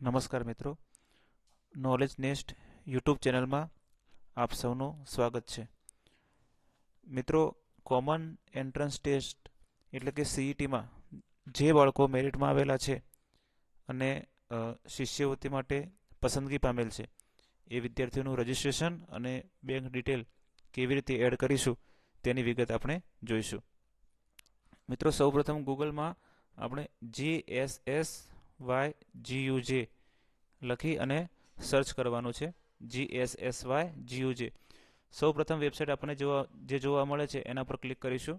નમસ્કાર મિત્રો. Knowledge nest YouTube ચેનલમાં આપ સૌનું સ્વાગત છે. મિત્રો કોમન એન્ટ્રન્સ ટેસ્ટ એટલે કે સીઈટીમાં જે બાળકો મેરિટમાં આવેલા છે અને શિષ્યવૃત્તિ માટે પસંદગી પામેલ છે, એ વિદ્યાર્થીઓનું રજિસ્ટ્રેશન અને બેંક ડિટેલ કેવી રીતે એડ કરીશું તેની વિગત આપણે જોઈશું. મિત્રો, સૌપ્રથમ ગૂગલમાં આપણે G S S Y G U J લખી અને સર્ચ કરવાનું છે. G S S Y G U J સૌ પ્રથમ વેબસાઇટ આપણને જોવા, જે જોવા મળે છે, એના પર ક્લિક કરીશું.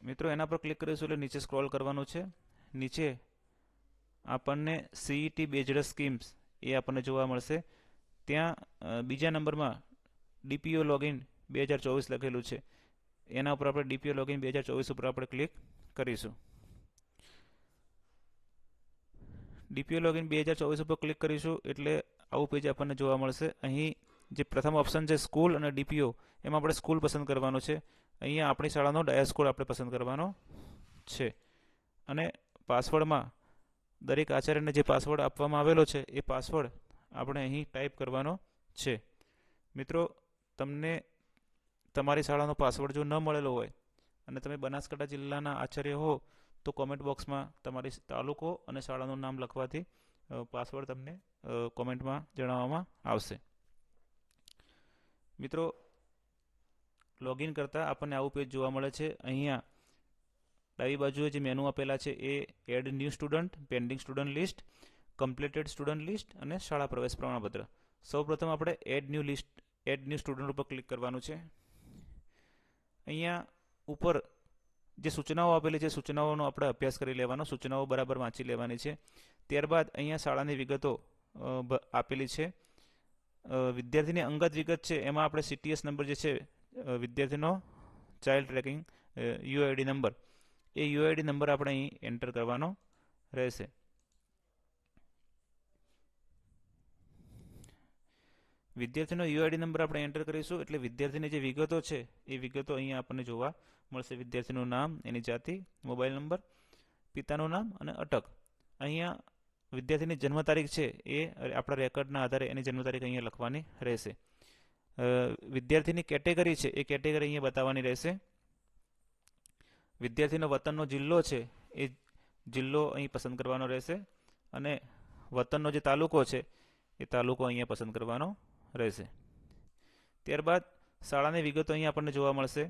મિત્રો, એના પર ક્લિક કરીશું એટલે નીચે સ્ક્રોલ કરવાનું છે. નીચે આપણને સીઈટી બેઝડ સ્કીમ્સ એ આપણને જોવા મળશે. ત્યાં બીજા નંબરમાં ડીપીઓ લોગિન બે હજાર ચોવીસ લખેલું છે. એના ઉપર આપણે ડીપીઓ લોગિન બે હજાર ચોવીસ ઉપર આપણે ક્લિક કરીશું. ડીપીઓ લોગિન બે હજાર ચોવીસ ઉપર ક્લિક કરીશું, એટલે આવું પેજ આપણને જોવા મળશે. અહીં જે પ્રથમ ઓપ્શન છે સ્કૂલ અને ડીપીઓ એમાં આપણે સ્કૂલ પસંદ કરવાનું છે. અહીંયા આપણી શાળાનો ડાયસ કોડ આપણે પસંદ કરવાનો છે. અને પાસવર્ડમાં દરેક આચાર્યને જે પાસવર્ડ આપવામાં આવેલો છે, એ પાસવર્ડ આપણે અહીં ટાઈપ કરવાનો છે. મિત્રો, તમને તમારી શાળાનો પાસવર્ડ જો ન મળેલો હોય અને તમે બનાસકાંઠા જિલ્લાના આચાર્ય હો તો કોમેન્ટ બોક્સમાં તમારી તાલુકો અને શાળાનું નામ લખવાથી પાસવર્ડ તમને કોમેન્ટમાં જણાવવામાં આવશે. મિત્રો લોગિન કરતાં આપણને આવું પેજ જોવા મળે છે. અહીંયા ડાબી બાજુએ જે મેનુ આપેલા છે એ add new student pending student list completed student list અને શાળા પ્રવેશ પ્રમાણપત્ર. સૌપ્રથમ આપણે add new list add new student ઉપર ક્લિક કરવાનું છે. અહીંયા ઉપર જે સૂચનાઓ આપેલી છે, સૂચનાઓનો આપણે અભ્યાસ કરી લેવાનો, સૂચનાઓ બરાબર વાંચી લેવાની છે. ત્યારબાદ અહીંયા શાળાની વિગતો આપેલી છે. વિદ્યાર્થીની અંગત વિગત છે, એમાં આપણે સીટીએસ નંબર જે છે વિદ્યાર્થીનો ચાઇલ્ડ ટ્રેકિંગ યુઆઈડી નંબર, એ યુઆઈડી નંબર આપણે અહીં એન્ટર કરવાનો રહેશે. વિદ્યાર્થીનો યુઆઈડી નંબર આપણે એન્ટર કરીશું. એટલે વિદ્યાર્થીની જે વિગતો છે, એ વિગતો અહીંયા આપણને જોવા મળશે. વિદ્યાર્થીનું નામ, એની જાતિ મોબાઈલ નંબર પિતાનું નામ અને અટક. અહીંયા વિદ્યાર્થીની જન્મ તારીખ છે, એ આપણા રેકોર્ડના આધારે એની જન્મ તારીખ અહીંયા લખવાની રહેશે. વિદ્યાર્થીની કેટેગરી છે, એ કેટેગરી અહીંયા બતાવવાની રહેશે. વિદ્યાર્થીનો વતનનો જિલ્લો છે, એ જિલ્લો અહીં પસંદ કરવાનો રહેશે. અને વતનનો જે તાલુકો છે, એ તાલુકો અહીંયા પસંદ કરવાનો રહેશે. ત્યારબાદ શાળાની વિગતો અહીં આપણને જોવા મળશે.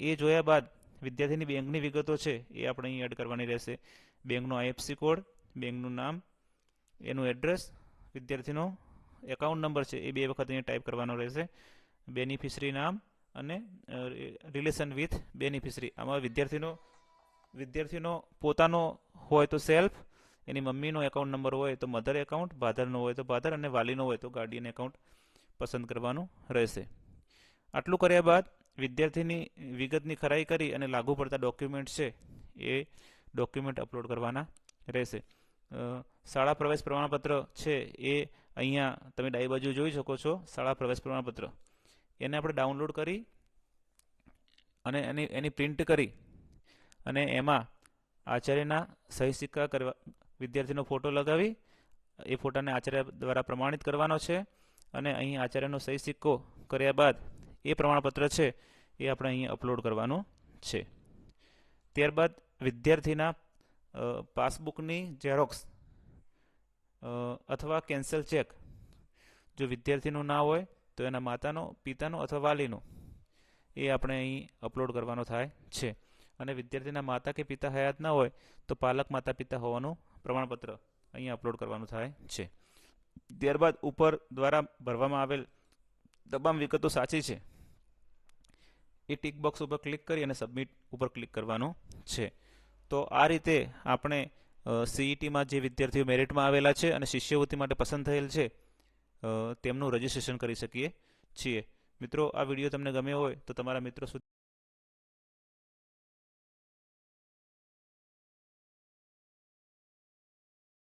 એ જોયા બાદ વિદ્યાર્થીની બેંકની વિગતો છે એ આપણે અહીં એડ કરવાની રહેશે. બેંકનો આઈએફસી કોડ બેંકનું નામ, એનું એડ્રેસ વિદ્યાર્થીનો એકાઉન્ટ નંબર છે એ બે વખત અહીંયા ટાઈપ કરવાનો રહેશે. બેનિફિશરી નામ અને રિલેશન વિથ બેનિફિશરી આમાં વિદ્યાર્થીનો વિદ્યાર્થીનો પોતાનો હોય તો સેલ્ફ એની મમ્મીનો એકાઉન્ટ નંબર હોય તો મધર એકાઉન્ટ ફાધરનો હોય તો ફાધર અને વાલીનો હોય તો ગાર્ડિયન એકાઉન્ટ પસંદ કરવાનું રહેશે. આટલું કર્યા બાદ વિદ્યાર્થીની વિગતની ખરાઈ કરી અને લાગુ પડતા ડોક્યુમેન્ટ છે એ ડોક્યુમેન્ટ અપલોડ કરવાના રહેશે. શાળા પ્રવેશ પ્રમાણપત્ર છે એ અહીંયા તમે ડાબી બાજુ જોઈ શકો છો, શાળા પ્રવેશ પ્રમાણપત્ર. એને આપણે ડાઉનલોડ કરી અને એની એની પ્રિન્ટ કરી અને એમાં આચાર્યના સહી સિક્કા કરવા વિદ્યાર્થીનો ફોટો લગાવી, એ ફોટાને આચાર્ય દ્વારા પ્રમાણિત કરવાનો છે અને અહીં આચાર્યનો સહી સિક્કો કર્યા બાદ એ પ્રમાણપત્ર છે એ આપણે અહીં અપલોડ કરવાનું છે. ત્યારબાદ વિદ્યાર્થીના પાસબુકની ઝેરોક્સ અથવા કેન્સલ ચેક. જો વિદ્યાર્થીનું ના હોય તો એના માતાનો, પિતાનો અથવા વાલીનો એ આપણે અહીં અપલોડ કરવાનો થાય છે. અને વિદ્યાર્થીના માતા કે પિતા હયાત ના હોય તો પાલક માતા પિતા હોવાનું પ્રમાણપત્ર અહીં અપલોડ કરવાનું થાય છે. ત્યારબાદ ઉપર દ્વારા ભરવામાં આવેલ તમામ વિગતો સાચી છે. એ ટિક બોક્સ ઉપર ક્લિક કરી અને સબમિટ ઉપર ક્લિક કરવાનું છે. તો આ રીતે આપણે સીઈટીમાં જે વિદ્યાર્થીઓ મેરિટમાં આવેલા છે અને શિષ્યવૃત્તિ માટે પસંદ થયેલ છે તેમનું રજિસ્ટ્રેશન કરી શકીએ છીએ. મિત્રો, આ વીડિયો તમને ગમ્યો હોય તો તમારા મિત્રો સુધી